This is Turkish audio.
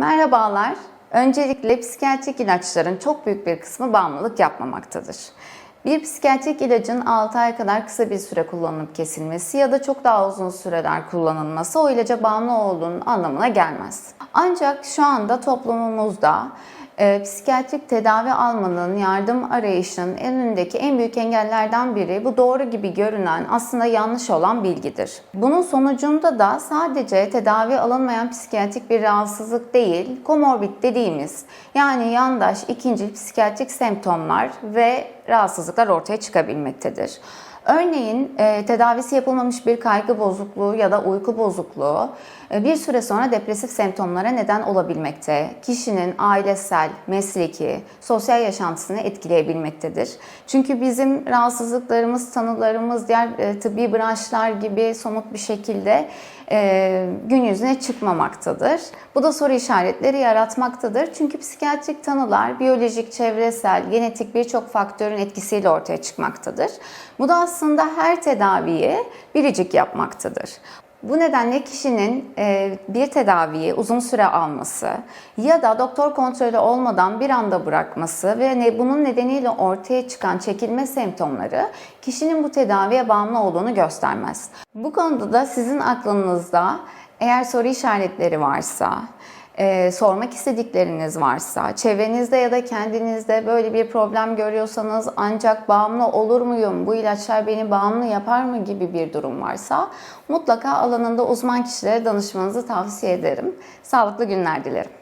Merhabalar. Öncelikle psikiyatrik ilaçların çok büyük bir kısmı bağımlılık yapmamaktadır. Bir psikiyatrik ilacın 6 ay kadar kısa bir süre kullanılıp kesilmesi ya da çok daha uzun süreler kullanılması o ilaca bağımlı olduğunun anlamına gelmez. Ancak şu anda toplumumuzda e, psikiyatrik tedavi almanın, yardım arayışının önündeki en büyük engellerden biri bu doğru gibi görünen aslında yanlış olan bilgidir. Bunun sonucunda da sadece tedavi alınmayan psikiyatrik bir rahatsızlık değil, komorbid dediğimiz yani yandaş ikinci psikiyatrik semptomlar ve rahatsızlıklar ortaya çıkabilmektedir. Örneğin e, tedavisi yapılmamış bir kaygı bozukluğu ya da uyku bozukluğu e, bir süre sonra depresif semptomlara neden olabilmekte. Kişinin ailesel, mesleki, sosyal yaşantısını etkileyebilmektedir. Çünkü bizim rahatsızlıklarımız, tanılarımız diğer e, tıbbi branşlar gibi somut bir şekilde e, gün yüzüne çıkmamaktadır. Bu da soru işaretleri yaratmaktadır. Çünkü psikiyatrik tanılar biyolojik, çevresel, genetik birçok faktörün etkisiyle ortaya çıkmaktadır. Bu da aslında her tedaviyi biricik yapmaktadır. Bu nedenle kişinin e, bir tedaviyi uzun süre alması ya da doktor kontrolü olmadan bir anda bırakması ve bunun nedeniyle ortaya çıkan çekilme semptomları kişinin bu tedaviye bağımlı olduğunu göstermez. Bu konuda da sizin aklınızda eğer soru işaretleri varsa, e, sormak istedikleriniz varsa, çevrenizde ya da kendinizde böyle bir problem görüyorsanız ancak bağımlı olur muyum, bu ilaçlar beni bağımlı yapar mı gibi bir durum varsa mutlaka alanında uzman kişilere danışmanızı tavsiye ederim. Sağlıklı günler dilerim.